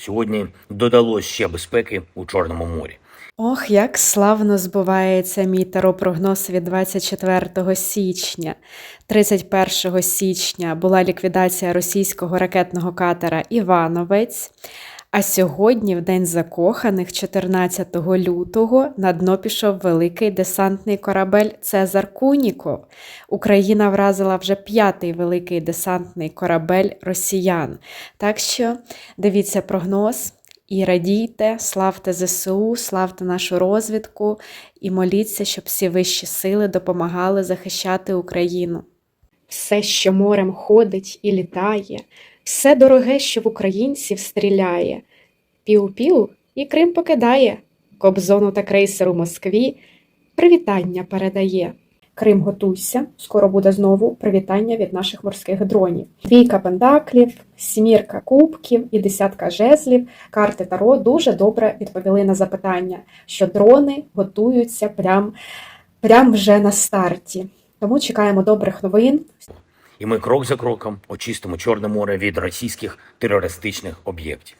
Сьогодні додалось ще безпеки у Чорному морі. Ох, як славно збувається мій таропрогноз від 24 січня. 31 січня була ліквідація російського ракетного катера Івановець. А сьогодні, в День закоханих, 14 лютого, на дно пішов великий десантний корабель Цезар Куніков. Україна вразила вже п'ятий великий десантний корабель росіян. Так що дивіться прогноз. І радійте, славте ЗСУ, славте нашу розвідку і моліться, щоб всі вищі сили допомагали захищати Україну. Все, що морем ходить і літає, все дороге, що в українців стріляє. Піу-піу і Крим покидає, Кобзону та крейсеру Москві привітання передає. Крим, готуйся, скоро буде знову привітання від наших морських дронів. Двійка пентаклів, сімірка кубків і десятка жезлів. Карти Таро дуже добре відповіли на запитання, що дрони готуються прям, прям вже на старті. Тому чекаємо добрих новин. І ми крок за кроком очистимо Чорне море від російських терористичних об'єктів.